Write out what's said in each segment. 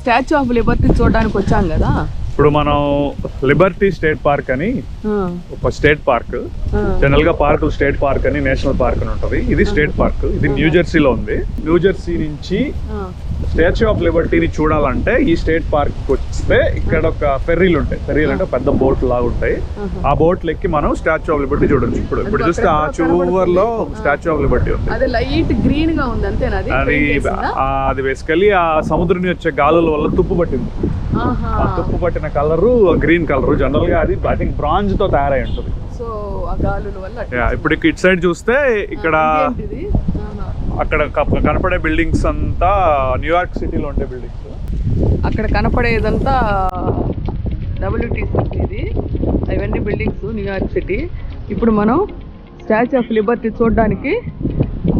Statue of liberty చూడడానికి వచ్చాం కదా. ఇప్పుడు మనం లిబర్టీ స్టేట్ పార్క్ అని ఒక స్టేట్ పార్క్ జనరల్గా పార్కులు స్టేట్ పార్క్ అని నేషనల్ పార్క్ అని ఉంటది. ఇది స్టేట్ పార్క్. ఇది న్యూ జెర్సీలో ఉంది. న్యూ జెర్సీ నుంచి. స్టాచ్యూ ఆఫ్ లిబర్టీని చూడాలంటే ఈ స్టేట్ పార్క్ వస్తే ఇక్కడ ఒక ఫెర్రీలు ఉంటాయి. ఫెర్రీలు అంటే పెద్ద బోట్ లాగా ఉంటాయి. ఆ బోట్లు ఎక్కి మనం స్టాచ్యూ ఆఫ్ లిబర్టీ చూడొచ్చు. ఇప్పుడు ఇప్పుడు చూస్తే ఆ చూవర్లో స్టాచ్యూ ఆఫ్ లిబర్టీ ఉంది. అదే లైట్ గ్రీన్గా ఉంది అంతేనా? అది అది బేసికలీ ఆ సముద్రం వచ్చే గాలుల వల్ల తుప్పు పట్టింది. ఆ తుప్పు పట్టిన కలరు గ్రీన్ కలర్. జనరల్గా అది ఐ థింక్ బ్రాంజ్తో తయారై ఉంటుంది. సో ఆ గాలుల వల్ల అట్లా Yeah, ఇప్పుడు ఇటు సైడ్ చూస్తే ఇక్కడ. అక్కడ కనపడే బిల్డింగ్స్ అంతా న్యూయార్క్ సిటీలో ఉండే బిల్డింగ్స్. అక్కడ కనపడేదంతా డబ్ల్యూటీసీ ఇది. అవన్నీ బిల్డింగ్స్ న్యూయార్క్ సిటీ. ఇప్పుడు మనం స్టాచ్యూ ఆఫ్ లిబర్టీ చూడడానికి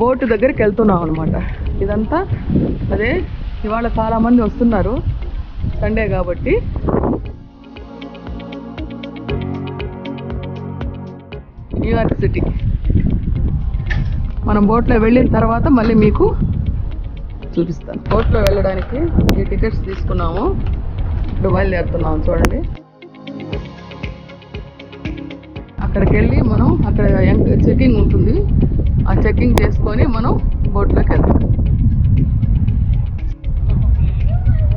బోటు దగ్గరికి వెళ్తున్నాం అనమాట ఇదంతా అదే ఇవాళ చాలామంది వస్తున్నారు సండే కాబట్టి. New York city. మనం బోట్లో వెళ్ళిన తర్వాత మళ్ళీ మీకు చూపిస్తాను. బోట్లో వెళ్ళడానికి ఈ టికెట్స్ తీసుకున్నాము. ఇప్పుడు బయలుదేరుతున్నాము చూడండి. అక్కడికి వెళ్ళి మనం అక్కడ చెకింగ్ ఉంటుంది. ఆ చెకింగ్ చేసుకొని మనం బోట్లోకి వెళ్తాం.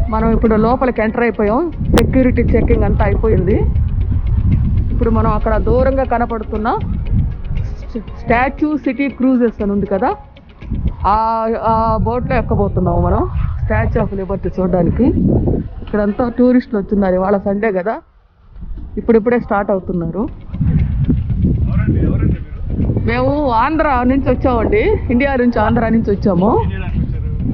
మనం ఇప్పుడు లోపలికి ఎంటర్ అయిపోయాం. సెక్యూరిటీ చెకింగ్ అంతా అయిపోయింది. ఇప్పుడు మనం అక్కడ దూరంగా కనపడుతున్న స్టాచ్యూ సిటీ క్రూజెస్ అని ఉంది కదా? ఆ బోట్లో ఎక్కబోతున్నాము మనం? స్టాచ్యూ ఆఫ్ లిబర్టీ చూడడానికి. ఇక్కడంతా టూరిస్టులు వచ్చిన్నారు ఇవాళ సండే కదా? ఇప్పుడిప్పుడే స్టార్ట్ అవుతున్నారు. మేము ఆంధ్ర నుంచి వచ్చామండి. ఇండియా నుంచి ఆంధ్ర నుంచి వచ్చాము.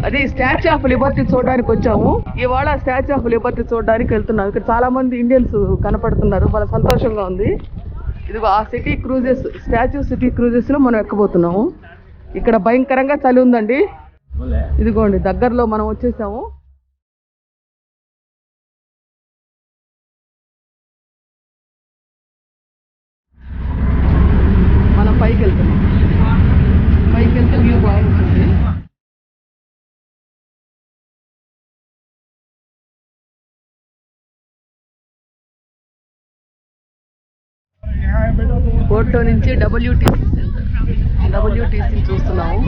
అది స్టాచ్యూ ఆఫ్ లిబర్టీ చూడడానికి వచ్చాము. ఇవాళ స్టాచ్యూ ఆఫ్ లిబర్టీ చూడడానికి వెళ్తున్నాం. ఇక్కడ చాలా మంది ఇండియన్స్ కనపడుతున్నారు. చాలా సంతోషంగా ఉంది. ఇదిగో ఆ సిటీ క్రూజెస్ స్టాచ్యూ సిటీ క్రూజెస్లో మనం ఎక్కబోతున్నాము. ఇక్కడ భయంకరంగా చలి ఉందండి. ఇదిగోండి దగ్గరలో మనం వచ్చేసాము మనం పైకి వెళ్తున్నాం పైకి వెళ్తే వ్యూ బాగుంటుంది బోట్లో నుంచి డబ్ల్యూటీసీ డబ్ల్యూటీసీ చూస్తున్నాము.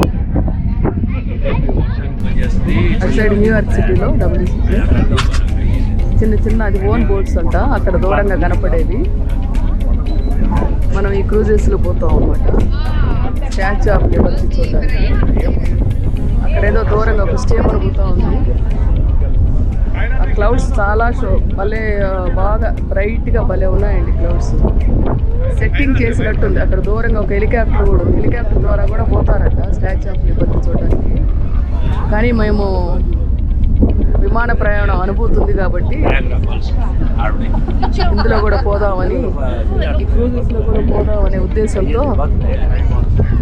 అటు సైడ్ న్యూయార్క్ సిటీలో డబ్ల్యూసీసీ చిన్న చిన్న అది ఓన్ బోట్స్ అంట అక్కడ దూరంగా కనపడేవి. మనం ఈ క్రూజెస్లో పోతాం అనమాట స్టాచ్యూ ఆఫ్ లిబర్టీ చూడడానికి. అక్కడ ఏదో దూరంగా ఒక స్టే పోతా ఉంది. ఆ క్లౌడ్స్ చాలా షో భలే బాగా బ్రైట్గా భలే ఉన్నాయండి క్లౌడ్స్. సెట్టింగ్ చేసినట్టుంది. అక్కడ దూరంగా ఒక హెలికాప్టర్ కూడా హెలికాప్టర్ ద్వారా కూడా పోతారట స్టాచ్యూ ఆఫ్ లిబర్టీ చూడడానికి. కానీ మేము విమాన ప్రయాణం అనుభూతి ఉంది కాబట్టి ఇందులో కూడా పోదామని ఈ క్రూజెస్లో కూడా పోదామనే ఉద్దేశంతో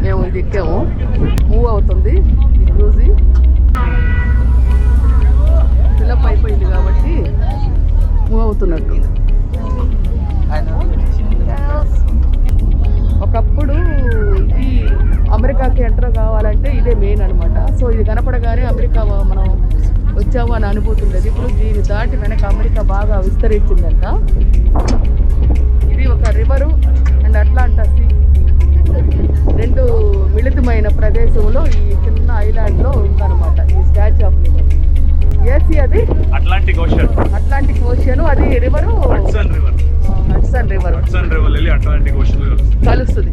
మేము ఇది ఎక్కాము. మూవ్ అవుతుంది ఈ క్రూజీ. ఫిలప్ అయిపోయింది కాబట్టి మూవ్ అవుతున్నట్టు అమెరికాకి ఎంటర్ కావాలంటే ఇదే మెయిన్ అన్నమాట. సో ఇది కనపడగానే అమెరికా మనం వచ్చాము అని అనుభూతి ఉండేది ఇప్పుడు దీన్ని దాటి వెనక అమెరికా బాగా విస్తరించిందంట. ఇది ఒక రివరు అండ్ అట్లాంటా సీ రెండు మిళితమైన ప్రదేశంలో ఈ చిన్న ఐలాండ్లో ఉందన్నమాట. ఈ స్టాచ్యూ ఆఫ్ లిబర్టీ ఏసీ అది? అట్లాంటిక్ ఓషన్ అట్లాంటిక్ ఓషన్ అది river Hudson river Hudson river Hudson river వెళ్ళి అట్లాంటిక్ ఓషన్ కలుస్తుంది.